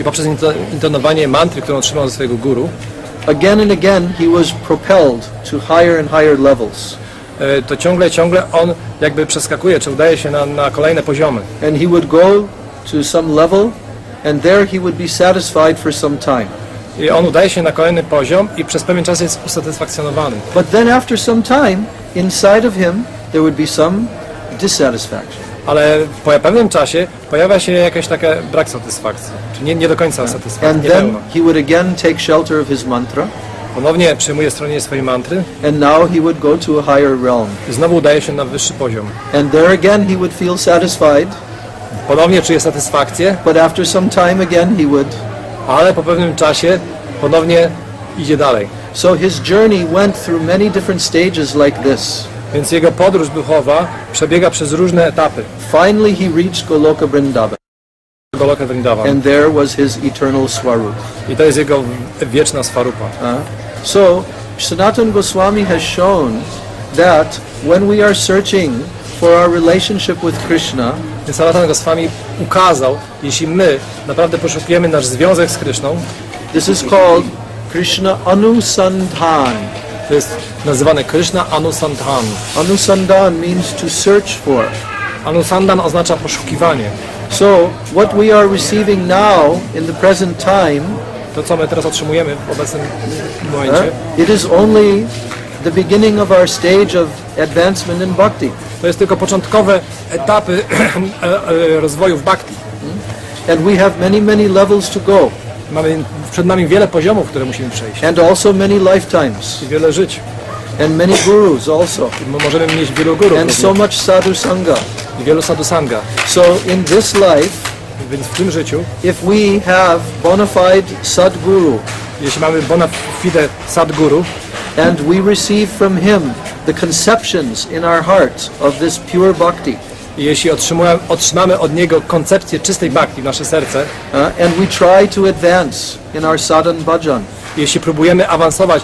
I poprzez into- intonowanie mantry, którą otrzymał ze swojego guru, again and again he was propelled to higher and higher levels. e, to ciągle, ciągle on jakby przeskakuje, czy udaje się na, na kolejne poziomy. And he would go to some level, and there he would be satisfied for some time. I on udaje się na kolejny poziom i przez pewien czas jest usatysfakcjonowany. But then after some time, inside of him, there would be some dissatisfaction. Ale po pewnym czasie pojawia się jakaś taka brak satysfakcji, czy nie, nie do końca satysfakcji, And nie then he would again take shelter of his mantra, Ponownie przyjmuje stronienie swojej mantry and now he would go to a higher realm. znowu udaje się na wyższy poziom. And there again he would feel satisfied, Ponownie czuje satysfakcję, but after some time again he would. ale po pewnym czasie ponownie idzie dalej. So his journey went through many different stages like this. Więc jego podróż duchowa przebiega przez różne etapy. Finally he reached Goloka Vrindavan, Goloka Vrindavan. and there was his eternal Swarup. I to jest jego wieczna swarupa. Uh, so Sanatan Goswami has shown that when we are searching for our relationship with Krishna, Sanatan Goswami ukazał, jeśli my naprawdę poszukiemy nasz związek z Kryszną, this is called Krishna Anusandhan. To jest nazywane Krishna Anusandhan. Anusandhan means to search for. Anusandan oznacza poszukiwanie. So what we are receiving now in the present time, To, co my teraz otrzymujemy w obecnym momencie, it is only the beginning of our stage of advancement in bhakti. to jest tylko początkowe etapy e, e, rozwoju w bhakti. And we have many, many levels to go, Mamy przed nami wiele poziomów, które musimy przejść. and also many lifetimes, I wiele żyć. and many gurus also, My możemy mieć wielu górów and so much sadhu sangha. i wielu sadhusanga. So in this life, Więc w tym życiu, if we have bona fide sadguru, jeśli mamy bona fide sadguru and we receive from him the conceptions in our hearts of this pure bhakti, i jeśli otrzymamy od niego koncepcję czystej bhakti w nasze serce, uh, and we try to advance in our sadhan bhajan, jeśli próbujemy awansować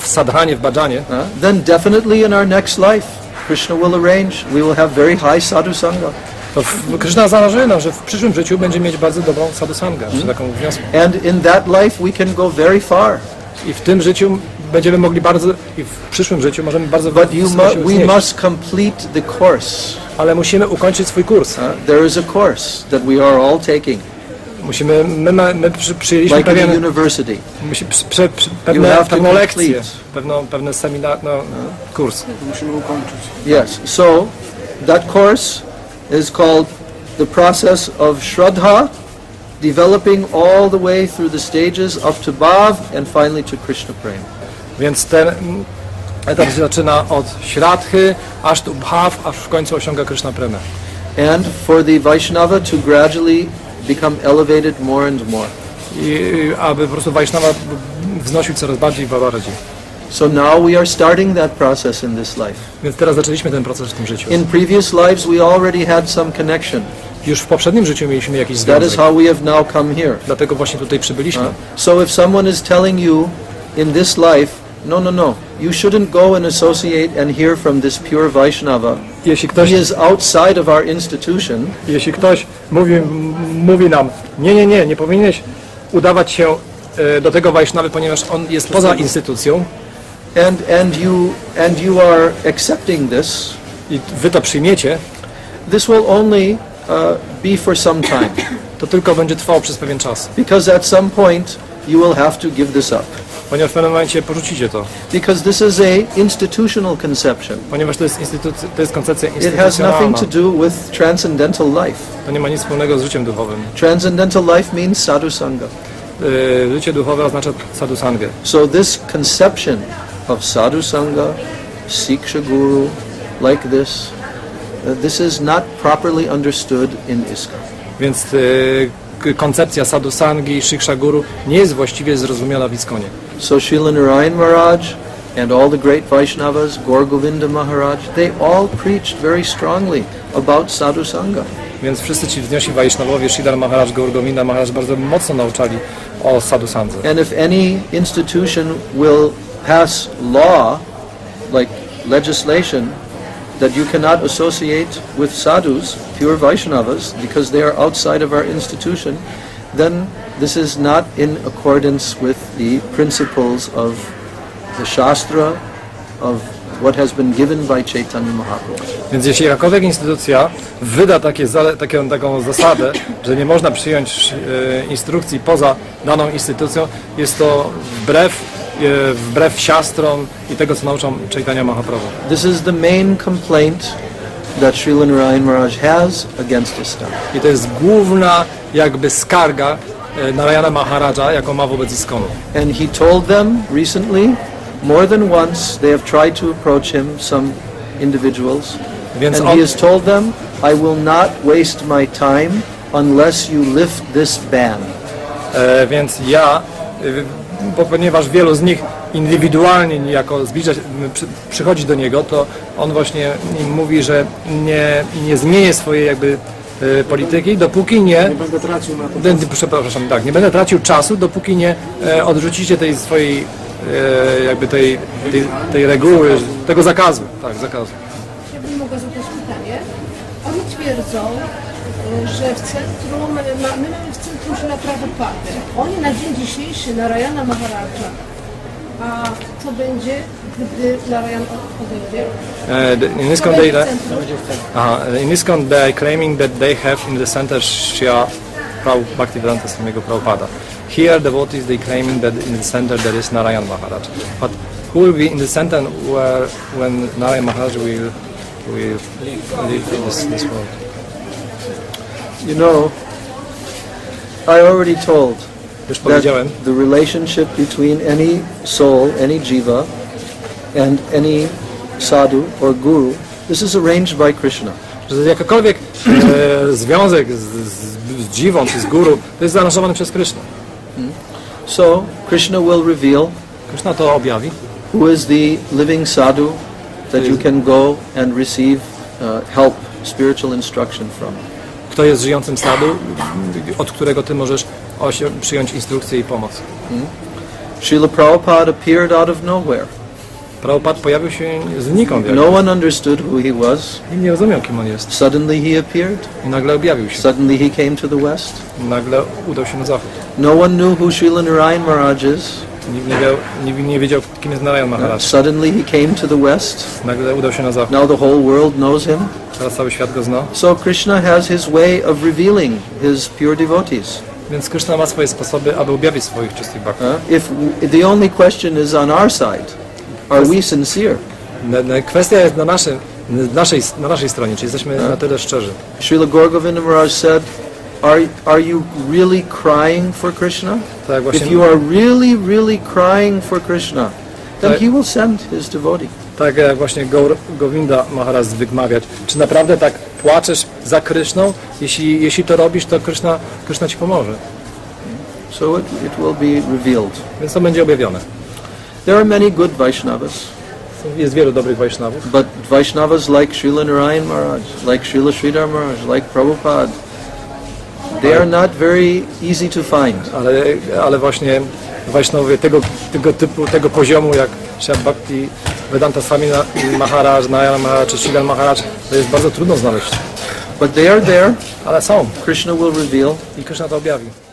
w, sadhanie, w bhajanie, uh, then definitely in our next life, Krishna will arrange, we will have very high sadhu sangha. to Krishna zależy nam, że w przyszłym życiu będzie mieć bardzo dobrą sadhusangę, taką wnioskę. And in that life, we can go very far. I w tym życiu będziemy mogli bardzo, i w przyszłym życiu możemy bardzo But you mu- we must complete the course. Ale musimy ukończyć swój kurs. Uh, there is a course that we are all taking, Musimy, my, my, my przy, przyjęliśmy like in pewien, university. musi, przy, przy, przy, You pewne, have to pewną lekcję, complete. pewną, pewne seminar, no, kurs. Musimy ukończyć. Yes. So that course is called the process of Shraddha, developing all the way through the stages up to Bhav and finally to Krishna Prem. Więc ten etap zaczyna od śradchy, aż tu bhav, aż w końcu osiąga Krishna Premę. And for the Vaishnava to gradually become elevated more and more. I aby po prostu Vaishnava wznosił coraz bardziej w. So now we are starting that process in this life. Więc teraz zaczęliśmy ten proces w tym życiu. In previous lives, we already had some connection. Już w poprzednim życiu mieliśmy jakiś That is związek. how we have now come here. Dlatego właśnie tutaj przybyliśmy. So if someone is telling you in this life, no, no, no, you shouldn't go and associate and hear from this pure Vaishnava. Jeśli ktoś, He is outside of our institution. jeśli ktoś mówi, mówi nam, nie, nie, nie, nie powinieneś udawać się e, do tego Vaishnavy, ponieważ on jest poza instytucją And, and, you, and you are accepting this, i wy to przyjmiecie, this will only uh, be for some time. to tylko będzie trwało przez pewien czas. Because at some point, you will have to give this up. Ponieważ w pewnym momencie porzucicie to. Because this is a institutional conception. Ponieważ to jest, instytuc- to jest koncepcja It has nothing instytucjonalna. to do with transcendental life. To nie ma nic wspólnego z życiem duchowym. Transcendental life means sadhu sangha. E, Życie duchowe oznacza sadhusangę. So this conception of sadhu sangha, siksha guru, like this, uh, this is not properly understood in ISKCON. Więc k- koncepcja sadhusangi, shiksha guru nie jest właściwie zrozumiana w Iskonie. So Srila Narayan Maharaj and all the great Vaishnavas, Gaur Govinda Maharaj, they all preached very strongly about sadhu sangha. Więc wszyscy ci wzniosi Vaishnawowie, Sridhar Maharaj, Gaur Govinda Maharaj bardzo mocno nauczali o sadhusandze. And if any institution will pass law, like legislation, that you cannot associate with sadhus, pure Vaishnavas, because they are outside of our institution, then this is not in accordance with the principles of the Shastra, of what has been given by Chaitanya Mahaprabhu. Więc jeśli jakakolwiek instytucja wyda takie, zale, takie, taką zasadę, że nie można przyjąć e, instrukcji poza daną instytucją, jest to wbrew, e, wbrew siastrom i tego, co nauczą Chaitanya Mahaprabhu. This is the main complaint that Srila Narayan Maharaj has against ISKCON. I to jest główna jakby skarga Narayana Maharaja, jaką ma wobec Iskonu. And he told them recently, more than once, they have tried to approach him, some individuals, Więc and on, he has told them, I will not waste my time unless you lift this ban. e, więc ja, ponieważ wielu z nich indywidualnie niejako zbliża się, przychodzi do niego, to on właśnie im mówi, że nie, nie zmienię swojej jakby e, polityki, dopóki nie, Będę tracił na to. Przepraszam, tak, nie będę tracił czasu, dopóki nie e, odrzucicie tej swojej e, jakby tej, tej, tej reguły, tego zakazu, tak, zakazu. Ja bym mogła zadać pytanie. Oni twierdzą, że w centrum, ma, my mamy w centrum Szila Prabhupada. Oni na dzień dzisiejszy Narayana Maharaja. A co będzie, gdy Narayan od- odejdzie? Uh, the, in Co ISKCON będzie they, w centrum? uh, in ISKCON they are claiming that they have in the center Shia Bhaktivedanta Swamigo Prabhupada. Here devotees they claiming that in the center there is Narayan Maharaj. But who will be in the center where when Narayan Maharaj will will leave this, this world? You know, I already told Już that the relationship between any soul, any jiva, and any sadhu or guru, this is arranged by Krishna. jakakolwiek e, związek z, z, z dziwą czy z guru to jest zaaranżowany przez Krishna. So Krishna will reveal Krishna to objawi. who is the living sadhu that you can go and receive uh, help, spiritual instruction from. Kto jest żyjącym sadu, od którego ty możesz przyjąć instrukcję i pomoc. Srila Prabhupada appeared out of nowhere. Prabhupada pojawił się znikąd. No one understood who he was. Nikt nie rozumiał, kim on jest. Suddenly he appeared. I nagle objawił się. Suddenly he came to the west. Nagle udał się na zachód. No one knew who Srila Narayan Maharaj is. Nie, nikt nie wiedział, kim jest Narayan Maharaj. Suddenly he came to the west. Nagle udał się na zachód. Now the whole world knows him. Teraz cały świat go zna. So Krishna has his way of revealing his pure devotees. Więc Krishna ma swoje sposoby, aby objawić swoich czystych bhakti. Uh, if the only question is on our side, are we sincere? Kwestia jest na, naszym, na, naszej, na naszej stronie, czy jesteśmy na tyle szczerzy. Srila Gorgovinda Maharaj said, are, are you really crying for Krishna? Tak If you are really, really crying for Krishna, then Tak. he will send his devotee. tak jak właśnie Gaur, Govinda Maharaj zwykł mawiać. Czy naprawdę tak płaczesz za Kryszną? Jeśli, jeśli to robisz, to Kryszna, Kryszna ci pomoże. So it, it will be revealed. Więc to będzie objawione. There are many good Vaishnavas, Jest wielu dobrych Wajsznawów, but Vaishnavas like Srila Narayan Maharaj, like Srila Sridhar Maharaj, like Prabhupada, they are not very easy to find. ale, ale właśnie Wajsznowie tego, tego typu, tego poziomu jak Shabbat Bhakti, Vedanta Swami Maharaj, Narayana Maharaj czy Sridhar Maharaj, to jest bardzo trudno znaleźć. But they are there. Ale są Krishna will reveal. i Krishna to objawi.